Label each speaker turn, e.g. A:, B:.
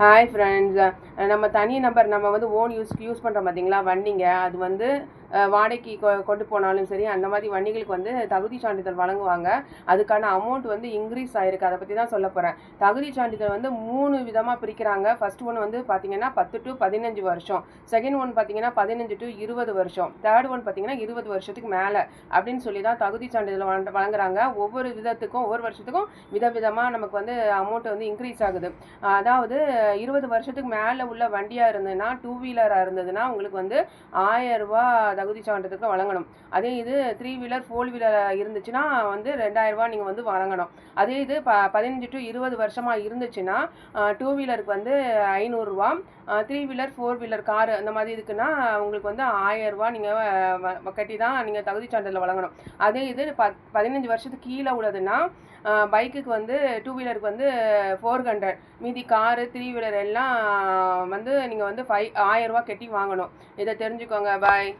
A: Hi friends நம்ம தனி number நம்ம வந்து ஓன் யூஸ்க்கு யூஸ் பண்ணுறோம் பார்த்தீங்களா வண்டிங்க. அது வந்து வாடகைக்கு கொ- கொண்டு போனாலும் சரி அந்த மாதிரி வண்டிகளுக்கு வந்து தகுதி சான்றிதழ் வழங்குவாங்க. அதுக்கான அமௌண்ட் வந்து இன்க்ரீஸ் ஆயிருக்கு. அதை பற்றி தான் சொல்ல போகிறேன் தகுதி சான்றிதழ் வந்து மூணு விதமாக பிரிக்கிறாங்க. ஃபர்ஸ்ட் ஒன் வந்து பார்த்தீங்கன்னா பத்து டு பதினஞ்சு வருஷம். செகண்ட் ஒன் பார்த்தீங்கன்னா பதினஞ்சு டு இருபது வருஷம். தேர்ட் ஒன் பார்த்தீங்கன்னா இருபது வருஷத்துக்கு மேலே அப்படின்னு சொல்லி தான் தகுதி சான்றிதழ் வழங்க- வழங்குறாங்க. ஒவ்வொரு விதத்துக்கும் ஒவ்வொரு வருஷத்துக்கும் விதவிதமாக நமக்கு வந்து அமௌண்ட் வந்து இன்க்ரீஸ் ஆகுது. அதாவது இருபது வருஷத்துக்கு மேலே உள்ள வண்டியாக இருந்ததுன்னா டூ வீலராக இருந்ததுன்னா உங்களுக்கு வந்து ஆயிரம் ரூபா தகுதி சான்றிதழுக்கு வழங்கணும். அதே இது த்ரீ வீலர் ஃபோர் வீலர் இருந்துச்சுன்னா வந்து ரெண்டாயிரரூபா நீங்கள் வந்து வழங்கணும். அதே இது ப பதினஞ்சு டு இருபது வருஷமாக இருந்துச்சுன்னா டூ வீலருக்கு வந்து ஐநூறுரூவா three wheeler four wheeler car அந்த மாதிரி இதுக்குன்னா உங்களுக்கு வந்து ஆயிரரூபா நீங்கள் கட்டி தான் நீங்கள் தகுதி சான்றிதழ் வழங்கணும். அதே இது ப பதினஞ்சு வருஷத்துக்கு கீழே உள்ளதுன்னா பைக்குக்கு வந்து டூ வீலருக்கு வந்து ஃபோர் ஹண்ட்ரட் மீதி காரு த்ரீ வீலர் எல்லாம் வந்து நீங்கள் வந்து ஃபைவ் ஆயிரம் கட்டி வாங்கணும். இதை தெரிஞ்சுக்கோங்க. பாய்